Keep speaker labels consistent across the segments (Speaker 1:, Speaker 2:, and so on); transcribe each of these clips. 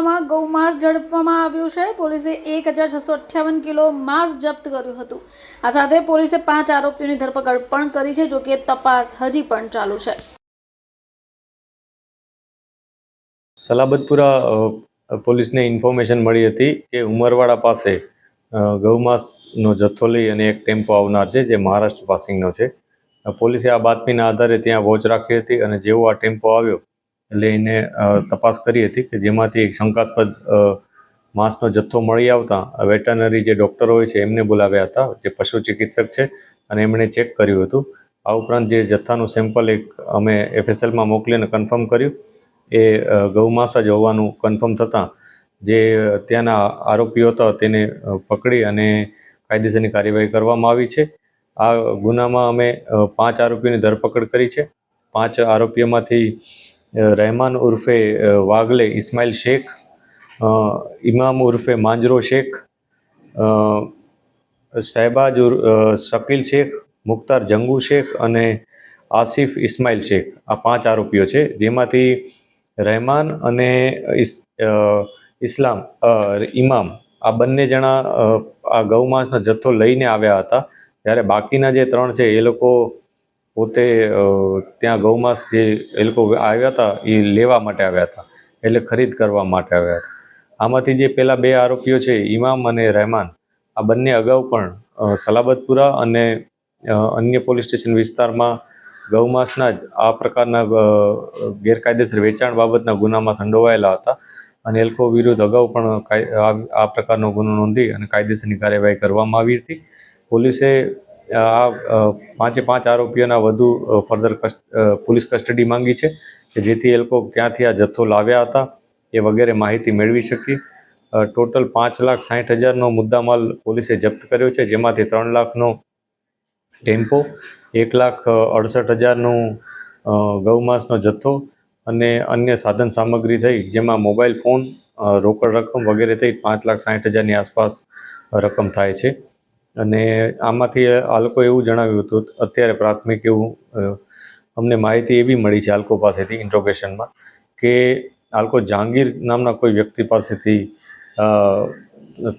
Speaker 1: વિસ્તારમાં ગૌમાંસ ઝડપવામાં આવ્યું છે. પોલીસે એક હજાર છસો અઠ્યાવન કિલો માંસ જપ્ત કર્યું હતું. આ સાથે પોલીસે પાંચ આરોપીઓની ધરપકડ પણ કરી છે જોકે તપાસ હજી પણ ચાલુ છે.
Speaker 2: સલાબતપુરા પોલીસને ઇન્ફોર્મેશન મળી હતી કે ઉમરવાડા પાસે ગૌમાંસનો જથ્થો લઈ અને એક ટેમ્પો આવનાર છે, જે મહારાષ્ટ્ર પાસિંગનો છે. પોલીસે આ બાતમીના આધારે ત્યાં વોચ રાખી હતી અને જેવો આ ટેમ્પો આવ્યો એટલે એને તપાસ કરી હતી કે જેમાંથી એક શંકાસ્પદ માંસનો જથ્થો મળી આવતા વેટરનરી જે ડૉક્ટર હોય છે એમને બોલાવ્યા હતા, જે પશુ ચિકિત્સક છે, અને એમણે ચેક કર્યું હતું. આ ઉપરાંત જે જથ્થાનું સેમ્પલ એક અમે એફએસએલમાં મોકલીને કન્ફર્મ કર્યું. એ ગૌમાસ જ હોવાનું કન્ફર્મ થતાં જે ત્યાંના આરોપીઓ હતા તેને પકડી અને કાયદેસરની કાર્યવાહી કરવામાં આવી છે. આ ગુનામાં અમે પાંચ આરોપીઓની ધરપકડ કરી છે. પાંચ આરોપીઓમાંથી રહેમાન ઉર્ફે વાગલે ઇસ્માઇલ શેખ ઇમામ ઉર્ફે માંજરો શેખ સહેબાજ શકીલ શેખ, મુખ્તાર જંગુ શેખ અને આસિફ ઇસ્માઇલ શેખ. આ પાંચ આરોપીઓ છે, જેમાંથી રહેમાન અને ઇસ્લામ ઇમામ આ બંને જણા આ ગૌમાંસનો જથ્થો લઈને આવ્યા હતા. ત્યારે બાકીના જે ત્રણ છે, એ લોકો પોતે ત્યાં ગૌમાંસ જે એ લોકો આવ્યા હતા એ લેવા માટે આવ્યા હતા. એટલે ખરીદ કરવા માટે આવ્યા હતા. આમાંથી જે પેલા બે આરોપીઓ છે ઇમામ અને રહેમાન, આ બંને અગાઉ પણ સલાબતપુરા અને અન્ય પોલીસ સ્ટેશન વિસ્તારમાં ગૌમાંસના જ આ પ્રકારના ગેરકાયદેસર વેચાણ બાબતના ગુનામાં સંડોવાયેલા હતા અને એ લોકો વિરુદ્ધ અગાઉ પણ આ આ પ્રકારનો ગુનો નોંધી અને કાયદેસરની કાર્યવાહી કરવામાં આવી હતી. પોલીસે આ પાંચે પાંચ આરોપીઓના વધુ ફર્ધર પોલીસ કસ્ટડી માંગી છે જેથી એ લોકો ક્યાંથી આ જથ્થો લાવ્યા હતા એ વગેરે માહિતી મેળવી શકી ટોટલ પાંચ લાખ સાઠ હજારનો મુદ્દામાલ પોલીસે જપ્ત કર્યો છે, જેમાંથી ત્રણ લાખનો ટેમ્પો, એક લાખ અડસઠ હજારનું ગૌમાંસનો જથ્થો અને અન્ય સાધન સામગ્રી થઈ, જેમાં મોબાઈલ ફોન રોકડ રકમ વગેરે થઈ, પાંચ લાખ સાઠ હજારની આસપાસ રકમ થાય છે. અને આમાંથી આ લોકોએ એવું જણાવ્યું હતું, અત્યારે પ્રાથમિક એવું અમને માહિતી એવી મળી છે આલ્કો પાસેથી ઇન્ટ્રોગેશનમાં કે આલ્કો જહાંગીર નામના કોઈ વ્યક્તિ પાસેથી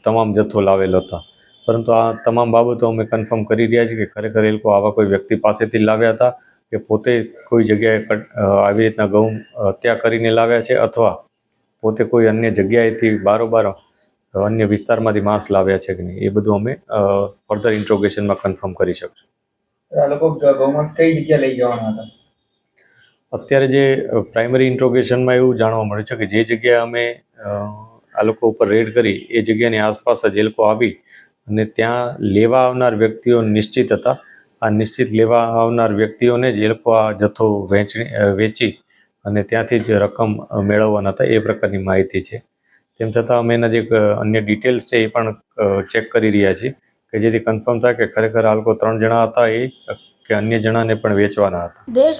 Speaker 2: તમામ જથ્થો લાવેલો હતા. પરંતુ આ તમામ બાબતો અમે કન્ફર્મ કરી રહ્યા છીએ કે ખરેખર એ લોકો આવા કોઈ વ્યક્તિ પાસેથી લાવ્યા હતા કે પોતે કોઈ જગ્યાએ આવી રીતના ગૌ હત્યા કરીને લાવ્યા છે અથવા પોતે કોઈ અન્ય જગ્યાએથી બારોબાર અન્ય વિસ્તારમાંથી માંસ લાવ્યા છે કે નહીં એ બધું અમે ફર્ધર ઇન્ટ્રોગેશનમાં કન્ફર્મ કરી શકશું.
Speaker 3: આ લોકો ગૌમાંસ કઈ જગ્યા લઈ જવાના હતા?
Speaker 2: અત્યારે જે પ્રાઇમરી ઇન્ટ્રોગેશનમાં એવું જાણવા મળ્યું છે કે જે જગ્યાએ અમે આ લોકો ઉપર રેડ કરી એ જગ્યાની આસપાસ જ એ લોકો આવી અને ત્યાં લેવા આવનાર વ્યક્તિઓ નિશ્ચિત હતા. આ નિશ્ચિત લેવા આવનાર વ્યક્તિઓને જ એ લોકો આ જથ્થો વેચણી વેચી અને ત્યાંથી જ રકમ મેળવવાના હતા. એ પ્રકારની માહિતી છે. તેમ છતાં અમે એના જે અન્ય ડિટેલ્સ છે એ પણ ચેક કરી રહ્યા છીએ કે જેથી કન્ફર્મ થાય કે ખરેખર આ લોકો ત્રણ જણા હતા એ કે અન્ય જણાને પણ વેચવાના હતા.